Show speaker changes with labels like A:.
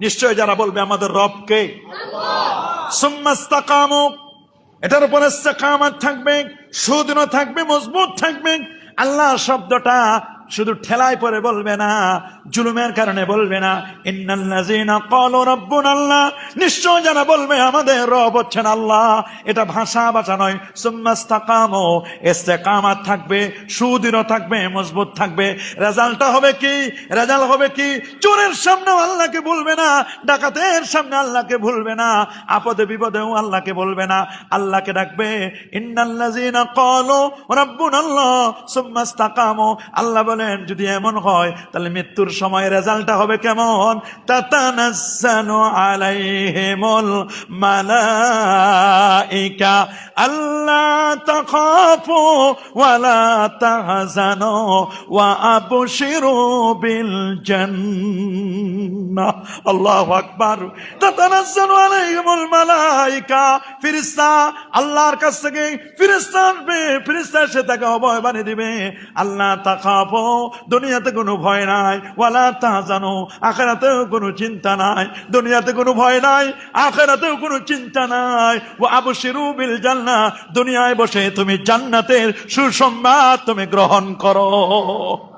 A: নিশ্চয় যারা বলবে আমাদের রবকে। এটার উপরে থাকবে সুদিন থাকবে মজবুত থাকবে। আল্লাহ শব্দটা শুধু ঠেলায় পরে বলবে না, জুলুমের কারণে বলবে না। রাব্বুনা আল্লাহ নিশ্চয় যারা বলবে আমাদের রব হচ্ছেন আল্লাহ। এটা ভাষা বাঁচা নয়। সুম্মাস্তাকামু ইস্তেকামাত থাকবে সুদিনও থাকবে, মজবুত থাকবে। রেজাল্টটা হবে কি? রেজাল্ট হবে কি? চোরের সামনে আল্লাহকে বলবে না, ডাকাতের সামনে আল্লাহকে ভুলবে না, আপদে বিপদেও আল্লাহকে বলবে না। আল্লাহকে ডাকবে, ইন্নাল্লাযীনা ক্বালু রাব্বুনাল্লাহ, সুম্মা ইসতাকামু। আল্লাহ বলেন যদি এমন হয়, তাহলে মৃত্যুর সময় রেজাল্টটা হবে কেমন? তাতানাসানু আলাইহিমুল মালাইকা। আল্লাহ তাখাফু ওয়ালা তাহজানু ওয়া আবশিরু বিল জান্নাহ ফেরেশতা আল্লাহর আল্লাহ তাকাবো দুনিয়াতে কোনো ভয় নাই, ওয়ালা তাহজানু, আখেরাতেও কোনো চিন্তা নাই, দুনিয়াতে কোনো ভয় নাই, আখেরাতেও কোনো চিন্তা নাই। ও আবশিরু বিল জান্নাহ, দুনিয়ায় বসে তুমি জান্নাতের সুসংবাদ তুমি গ্রহণ করো।